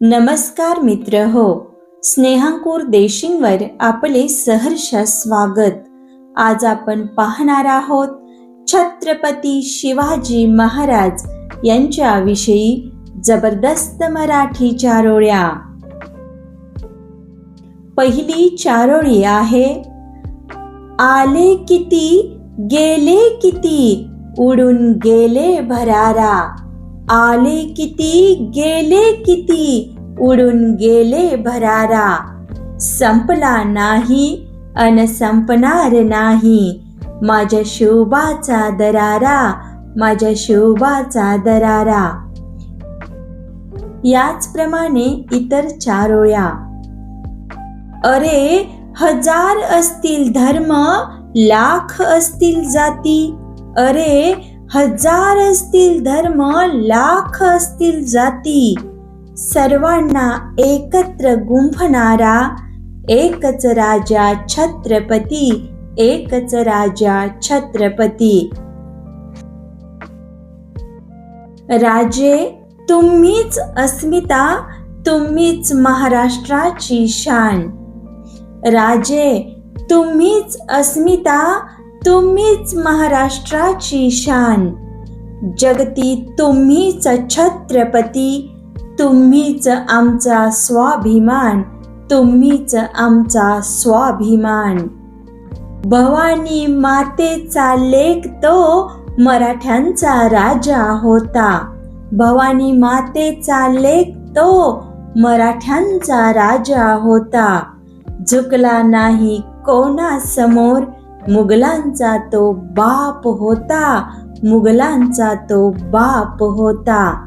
नमस्कार मित्र हो. स्नेहांकुर देशिंगवर आपले सहर्ष स्वागत. आज आपण पाहणार आहोत छत्रपती शिवाजी महाराज यांच्याविषयी जबरदस्त मराठी चारोळ्या. पहिली चारोळी आहे आले किती गेले किती उडून गेले भरारा. आले किती गेले किती उडून गेले भरारा. संपला नाही अन संपणार नाही. माझ्या शोभाचा दरारा माझ्या शोभाचा दरारा. याचप्रमाणे इतर चारोळ्या अरे हजार असतील धर्म लाख असतील जाती. अरे हजार असतील धर्म लाख असतील जाती सर्वांना एकत्र गुंफणारा एकच राजा छत्रपती एकच राजा छत्रपती. राजे तुम्हीच अस्मिता तुम्हीच महाराष्ट्राची शान. राजे तुम्हीच अस्मिता तुम्हीच महाराष्ट्राची शान. जगती तुम्हीच छत्रपती तुम्हीच आमचा स्वाभिमान तुम्हीच आमचा स्वाभिमान. भवानी मातेचा लेख तो मराठ्यांचा राजा होता. भवानी मातेचा लेख तो मराठ्यांचा राजा होता. झुकला नाही कोणासमोर मुघलांचा तो बाप होता मुघलांचा तो बाप होता.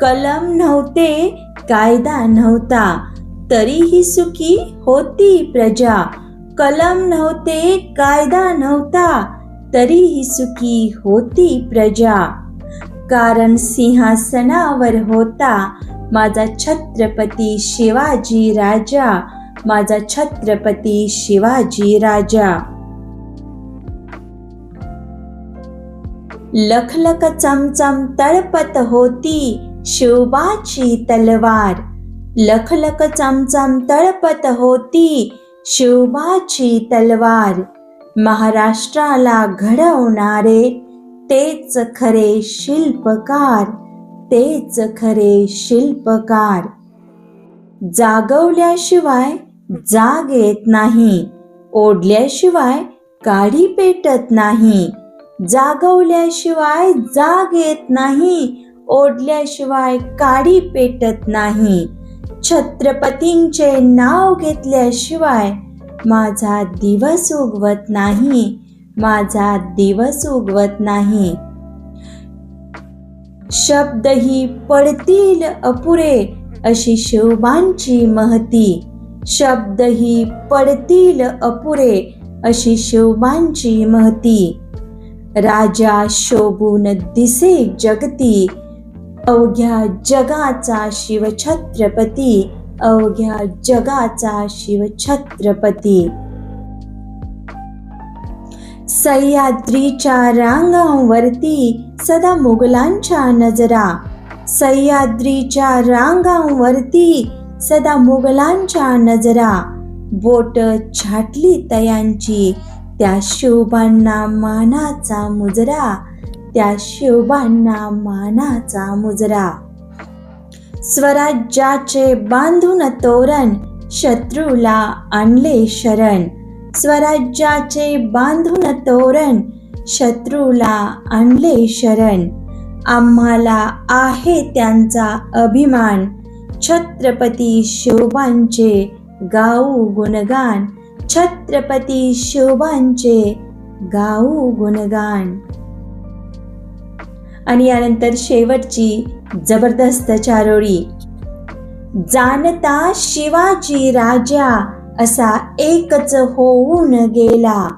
कलम नव्हते कायदा नव्हता तरीही सुखी होती प्रजा. कलम नव्हते कायदा नव्हता तरीही सुखी होती प्रजा. कारण सिंहासनावर होता माझा छत्रपती शिवाजी राजा. माझा छत्रपती शिवाजी राजा. लखलख चमचम तळपत होती शिवबाची तलवार. लखलख चमचम तळपत होती शिवबाची तलवार. महाराष्ट्राला घडवणारे तेच खरे शिल्पकार तेच खरे शिल्पकार. जागवल्याशिवाय जाग येत नाही. ओढल्याशिवाय काढी पेटत नाही. जागवल्याशिवाय जाग येत नाही. ओढल्याशिवाय काढी पेटत नाही. छत्रपतींचे नाव घेतल्याशिवाय माझा दिवस उगवत नाही. माझा दिवस उगवत नाही. शब्दही पडतील अपुरे अशी शिवबांची महती. शब्दही पडतील अपुरे अशी शिवबांची महती. राजा शोभून दिसे जगती अवघ्या जगाचा शिवछत्रपती अवघ्या जगाचा शिवछत्रपती. सह्याद्रीच्या रांगांवरती सदा मुघलांच्या नजरा सह्याद्रीच्या रांगांवरती सदा मुघलांच्या नजरा. बोट छाटली तयांची. त्या शिवबांना मानाचा मुजरा. त्या शिवबांना मानाचा मुजरा. स्वराज्याचे बांधून तोरण शत्रूला आणले शरण. स्वराज्याचे बांधून तोरण शत्रूला आणले शरण. आम्हाला आहे त्यांचा अभिमान. छत्रपती शोभांचे गाऊ गुणगान. छत्रपती शोभांचे गाऊ गुणगान. आणि यानंतर शेवटची जबरदस्त चारोळी. जाणता शिवाजी राजा असा एकच होऊन गेला.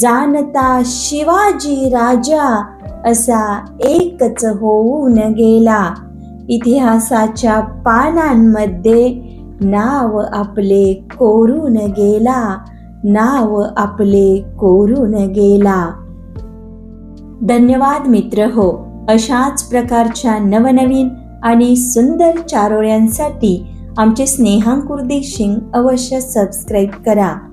जाणता शिवाजी राजा असा एकच होऊन गेला. इतिहासाच्या पानांमध्ये नाव आपले कोरून गेला नाव आपले कोरून गेला. धन्यवाद मित्र हो अशाच प्रकारच्या नवनवीन आणि सुंदर चारोळ्यांसाठी आमचे स्नेहांकुर्दी शिंग अवश्य सबस्क्राईब करा.